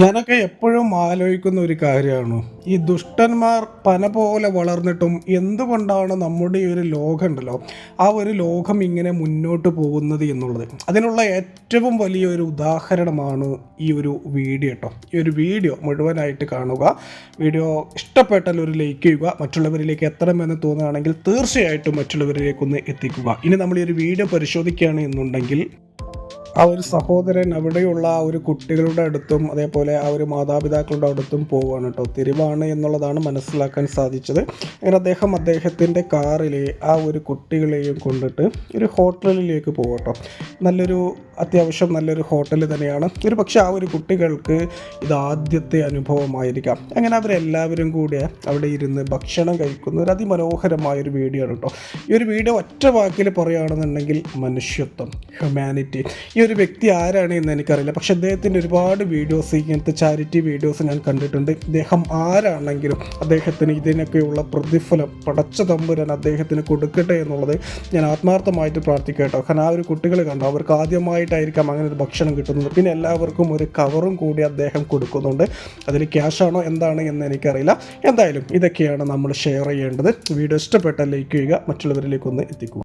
ഞാനൊക്കെ എപ്പോഴും ആലോചിക്കുന്ന ഒരു കാര്യമാണ്. ഈ ദുഷ്ടന്മാർ പന പോലെ വളർന്നിട്ടും എന്തുകൊണ്ടാണ് നമ്മുടെ ഈ ഒരു ലോകം ഉണ്ടല്ലോ ആ ഒരു ലോകം ഇങ്ങനെ മുന്നോട്ട് പോകുന്നത് എന്നുള്ളത്? അതിനുള്ള ഏറ്റവും വലിയ ഒരു ഉദാഹരണമാണ് ഈ ഒരു വീഡിയോ കേട്ടോ. ഈ ഒരു വീഡിയോ മുഴുവനായിട്ട് കാണുക. വീഡിയോ ഇഷ്ടപ്പെട്ടാൽ ഒരു ലൈക്ക് ചെയ്യുക. മറ്റുള്ളവരിലേക്ക് എത്തണമെന്ന് തോന്നുകയാണെങ്കിൽ തീർച്ചയായിട്ടും മറ്റുള്ളവരിലേക്കൊന്ന് എത്തിക്കുക. ഇനി നമ്മൾ ഈ ഒരു വീഡിയോ പരിശോധിക്കുകയാണ് എന്നുണ്ടെങ്കിൽ ആ ഒരു സഹോദരൻ അവിടെയുള്ള ആ ഒരു കുട്ടികളുടെ അടുത്തും അതേപോലെ ആ ഒരു മാതാപിതാക്കളുടെ അടുത്തും പോവുകയാണ് കേട്ടോ. തിരിവാണ് എന്നുള്ളതാണ് മനസ്സിലാക്കാൻ സാധിച്ചത്. അങ്ങനെ അദ്ദേഹം അദ്ദേഹത്തിന്റെ കാറിൽ ആ ഒരു കുട്ടികളെയും കൊണ്ടിട്ട് ഒരു ഹോട്ടലിലേക്ക് പോകും കേട്ടോ. നല്ലൊരു അത്യാവശ്യം നല്ലൊരു ഹോട്ടൽ തന്നെയാണ്. ഒരു പക്ഷേ ആ ഒരു കുട്ടികൾക്ക് ഇത് ആദ്യത്തെ അനുഭവമായിരിക്കാം. അങ്ങനെ അവരെല്ലാവരും കൂടി അവിടെ ഇരുന്ന് ഭക്ഷണം കഴിക്കുന്ന ഒരു അതിമനോഹരമായ ഒരു വീഡിയോ ആണ് കേട്ടോ. ഈ ഒരു വീഡിയോ ഒറ്റ വാക്കിൽ പറയുകയാണെന്നുണ്ടെങ്കിൽ മനുഷ്യത്വം ഹ്യൂമാനിറ്റി ഈ ഒരു വ്യക്തി ആരാണ് എന്ന് എനിക്കറിയില്ല. പക്ഷെ അദ്ദേഹത്തിന്റെ ഒരുപാട് വീഡിയോസ് ഇങ്ങനത്തെ ചാരിറ്റി വീഡിയോസ് ഞാൻ കണ്ടിട്ടുണ്ട്. അദ്ദേഹം ആരാണെങ്കിലും അദ്ദേഹത്തിന് ഇതിനൊക്കെയുള്ള പ്രതിഫലം പടച്ച തമ്പുരാൻ അദ്ദേഹത്തിന് കൊടുക്കട്ടെ എന്നുള്ളത് ഞാൻ ആത്മാർത്ഥമായിട്ട് പ്രാർത്ഥിക്കാം കേട്ടോ. കാരണം ആ ഒരു കുട്ടികൾ കണ്ടോ? അവർക്ക് ആദ്യമായിട്ടായിരിക്കാം അങ്ങനെ ഒരു ഭക്ഷണം കിട്ടുന്നത്. പിന്നെ എല്ലാവർക്കും ഒരു കവറും കൂടി അദ്ദേഹം കൊടുക്കുന്നുണ്ട്. അതിൽ ക്യാഷാണോ എന്താണ് എന്ന് എനിക്കറിയില്ല. എന്തായാലും ഇതൊക്കെയാണ് നമ്മൾ ഷെയർ ചെയ്യേണ്ടത്. വീഡിയോ ഇഷ്ടപ്പെട്ടാൽ ലൈക്ക് ചെയ്യുക. മറ്റുള്ളവരിലേക്കൊന്ന് എത്തിക്കുക